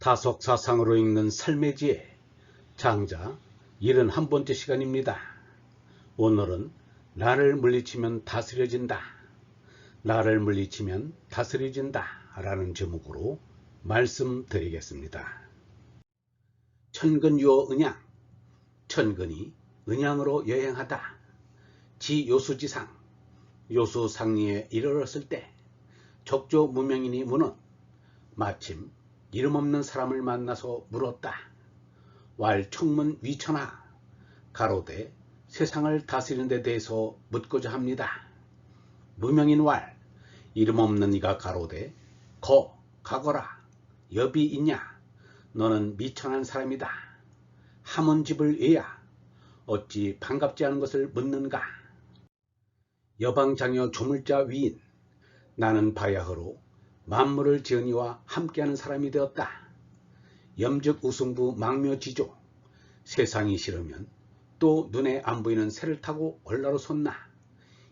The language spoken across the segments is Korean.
다속사상으로 읽는 삶의 지혜 장자 71번째 시간입니다. 오늘은 나를 물리치면 다스려진다. 나를 물리치면 다스려진다. 라는 제목으로 말씀드리겠습니다. 천근유어 은양 천근이 은양으로 여행하다. 지 요수지상 요수상리에 이르렀을 때 적조 무명인이 문은 마침 이름 없는 사람을 만나서 물었다. 왈 청문 위천하 가로되 세상을 다스리는 데 대해서 묻고자 합니다. 무명인 왈 이름 없는 이가 가로되 거 가거라 여비 있냐 너는 미천한 사람이다. 함은 집을 의야 어찌 반갑지 않은 것을 묻는가 여방장여 조물자 위인 나는 바야흐로 만물을 지은이와 함께하는 사람이 되었다. 염즉 우승부 망묘지조 세상이 싫으면 또 눈에 안 보이는 새를 타고 얼라로 솟나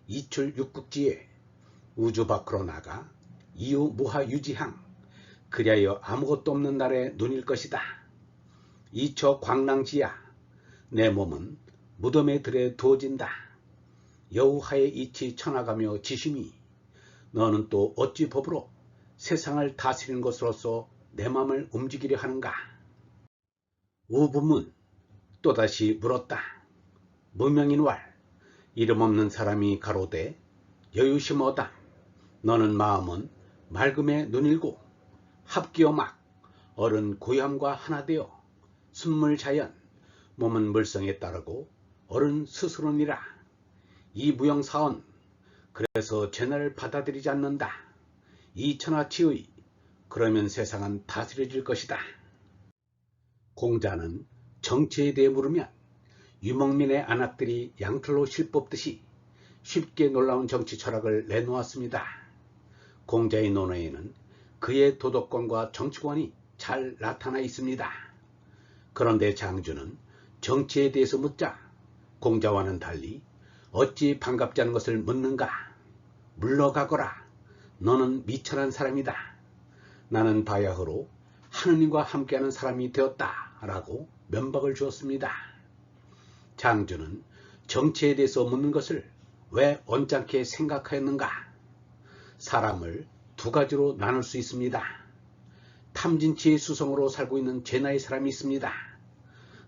이출 육국지에 우주 밖으로 나가 이유 무하 유지향 그리하여 아무것도 없는 날에 눈일 것이다. 이처 광랑지야 내 몸은 무덤에 들에 두어진다. 여우하에 이치 쳐나가며 지심이 너는 또 어찌 법으로 세상을 다스리는 것으로서 내 마음을 움직이려 하는가? 우부문 또다시 물었다. 무명인 왈 이름 없는 사람이 가로되 여유심어다. 너는 마음은 맑음에 눈일고 합기어 막 어른 고향과 하나 되어 순물 자연 몸은 물성에 따르고 어른 스스로니라. 이 무형사언 그래서 죄나를 받아들이지 않는다. 이 천하치의 그러면 세상은 다스려질 것이다. 공자는 정치에 대해 물으면 유목민의 안악들이 양털로 실뽑듯이 쉽게 놀라운 정치 철학을 내놓았습니다. 공자의 논어에는 그의 도덕관과 정치관이 잘 나타나 있습니다. 그런데 장주는 정치에 대해서 묻자 공자와는 달리 어찌 반갑지 않은 것을 묻는가? 물러가거라. 너는 미천한 사람이다. 나는 바야흐로 하느님과 함께하는 사람이 되었다. 라고 면박을 주었습니다. 장주는 정치에 대해서 묻는 것을 왜 언짢게 생각하였는가? 사람을 두 가지로 나눌 수 있습니다. 탐진치의 수성으로 살고 있는 제나의 사람이 있습니다.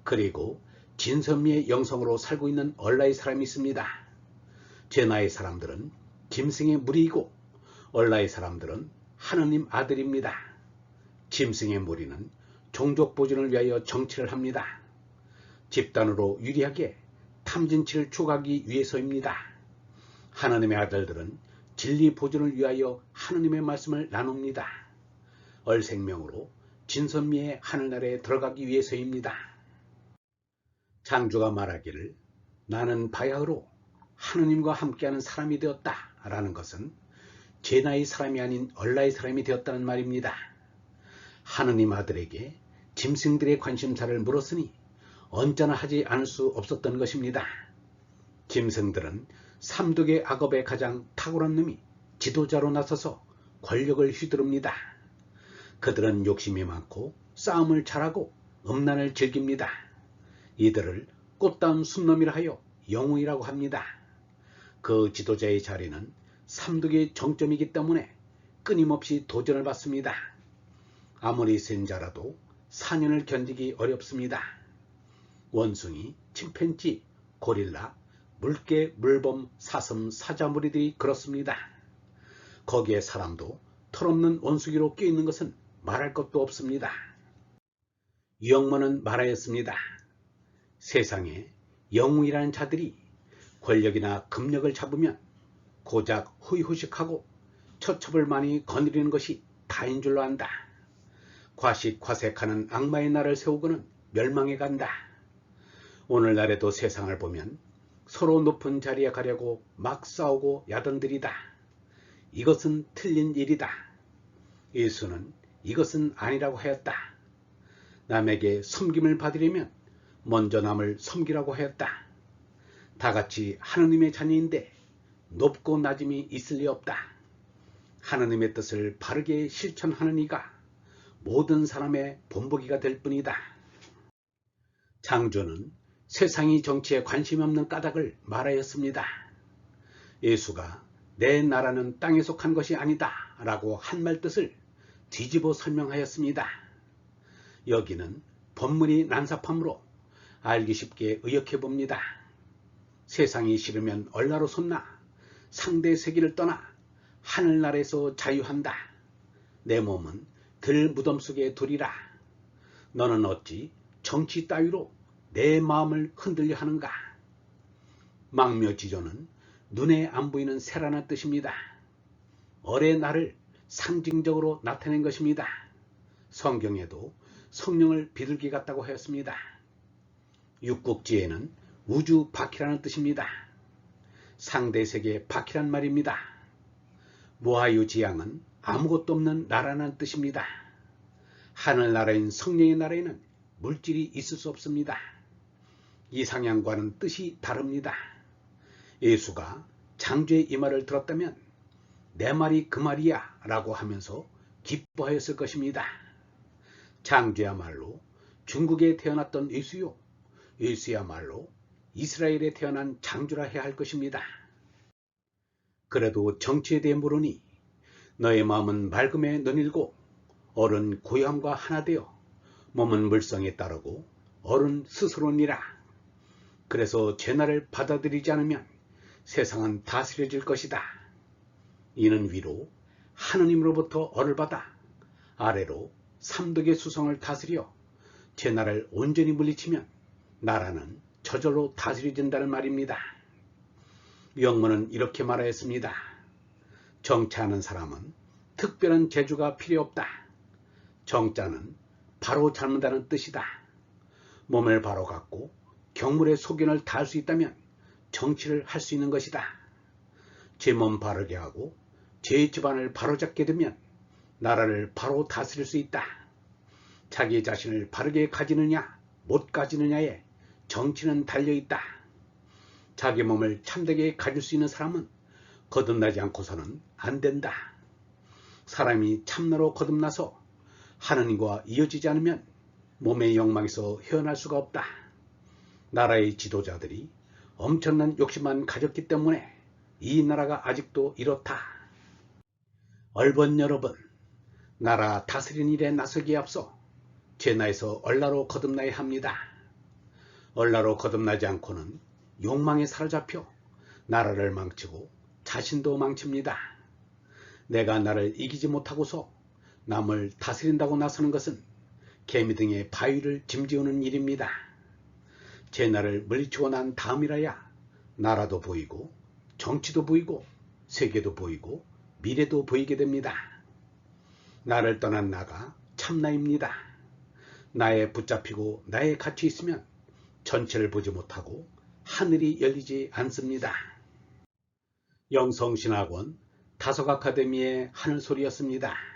그리고 진선미의 영성으로 살고 있는 얼라의 사람이 있습니다. 제나의 사람들은 짐승의 무리이고 얼라의 사람들은 하느님 아들입니다. 짐승의 무리는 종족 보존을 위하여 정치를 합니다. 집단으로 유리하게 탐진치를 추구하기 위해서입니다. 하나님의 아들들은 진리 보존을 위하여 하느님의 말씀을 나눕니다. 얼생명으로 진선미의 하늘나라에 들어가기 위해서입니다. 장주가 말하기를 나는 바야흐로 하느님과 함께하는 사람이 되었다 라는 것은 제나의 사람이 아닌 얼라의 사람이 되었다는 말입니다. 하느님 아들에게 짐승들의 관심사를 물었으니 언짢아 하지 않을 수 없었던 것입니다. 짐승들은 삼독의 악업에 가장 탁월한 놈이 지도자로 나서서 권력을 휘두릅니다. 그들은 욕심이 많고 싸움을 잘하고 음란을 즐깁니다. 이들을 꽃다운 순놈이라 하여 영웅이라고 합니다. 그 지도자의 자리는 삼독의 정점이기 때문에 끊임없이 도전을 받습니다. 아무리 센 자라도 사년을 견디기 어렵습니다. 원숭이, 침팬지, 고릴라, 물개, 물범, 사슴, 사자 무리들이 그렇습니다. 거기에 사람도 털없는 원숭이로 껴있는 것은 말할 것도 없습니다. 유영모는 말하였습니다. 세상에 영웅이라는 자들이 권력이나 금력을 잡으면 고작 후이후식하고 처첩을 많이 거느리는 것이 다인 줄로 안다. 과식 과색하는 악마의 날을 세우고는 멸망해 간다. 오늘날에도 세상을 보면 서로 높은 자리에 가려고 막 싸우고 야단들이다. 이것은 틀린 일이다. 예수는 이것은 아니라고 하였다. 남에게 섬김을 받으려면 먼저 남을 섬기라고 하였다. 다 같이 하느님의 자녀인데 높고 낮음이 있을 리 없다. 하느님의 뜻을 바르게 실천하는 이가 모든 사람의 본보기가 될 뿐이다. 장조는 세상이 정치에 관심이 없는 까닭을 말하였습니다. 예수가 내 나라는 땅에 속한 것이 아니다 라고 한 말 뜻을 뒤집어 설명하였습니다. 여기는 법문이 난삽함으로 알기 쉽게 의역해 봅니다. 세상이 싫으면 얼라로 손나 상대 세계를 떠나 하늘나라에서 자유한다. 내 몸은 들 무덤 속에 두리라. 너는 어찌 정치 따위로 내 마음을 흔들려 하는가? 망묘 지조는 눈에 안 보이는 새라는 뜻입니다. 어의 날을 상징적으로 나타낸 것입니다. 성경에도 성령을 비둘기 같다고 하였습니다. 육국지에는 우주 바퀴라는 뜻입니다. 상대 세계 바퀴란 말입니다. 모하유 지향은 아무것도 없는 나라는 뜻입니다. 하늘나라인 성령의 나라에는 물질이 있을 수 없습니다. 이상향과는 뜻이 다릅니다. 예수가 창조의 이 말을 들었다면 내 말이 그 말이야 라고 하면서 기뻐하였을 것입니다. 창조야말로 중국에 태어났던 예수요. 예수야말로 이스라엘에 태어난 창조라 해야 할 것입니다. 그래도 정치에 대해 물으니 너의 마음은 맑음에 너닐고 어른 고요함과 하나 되어 몸은 물성에 따르고 어른 스스로니라. 그래서 죄나를 받아들이지 않으면 세상은 다스려질 것이다. 이는 위로 하느님으로부터 어를 받아 아래로 삼덕의 수성을 다스려 죄나를 온전히 물리치면 나라는 저절로 다스려진다는 말입니다. 영문은 이렇게 말하였습니다. 정치하는 사람은 특별한 재주가 필요 없다. 정자는 바로 잡는다는 뜻이다. 몸을 바로 갖고 경물의 소견을 다 할 수 있다면 정치를 할 수 있는 것이다. 제 몸 바르게 하고 제 집안을 바로잡게 되면 나라를 바로 다스릴 수 있다. 자기 자신을 바르게 가지느냐 못 가지느냐에 정치는 달려있다. 자기 몸을 참되게 가질 수 있는 사람은 거듭나지 않고서는 안 된다. 사람이 참나로 거듭나서 하느님과 이어지지 않으면 몸의 욕망에서 헤어날 수가 없다. 나라의 지도자들이 엄청난 욕심만 가졌기 때문에 이 나라가 아직도 이렇다. 얼번 여러분, 나라 다스리는 일에 나서기에 앞서 제 나에서 얼라로 거듭나야 합니다. 얼라로 거듭나지 않고는 욕망에 사로잡혀 나라를 망치고 자신도 망칩니다. 내가 나를 이기지 못하고서 남을 다스린다고 나서는 것은 개미 등의 바위를 짐지우는 일입니다. 제 나를 물리치고 난 다음이라야 나라도 보이고 정치도 보이고 세계도 보이고 미래도 보이게 됩니다. 나를 떠난 나가 참나입니다. 나에 붙잡히고 나에 갇혀 있으면 전체를 보지 못하고 하늘이 열리지 않습니다. 영성신학원 다속 아카데미의 하늘소리였습니다.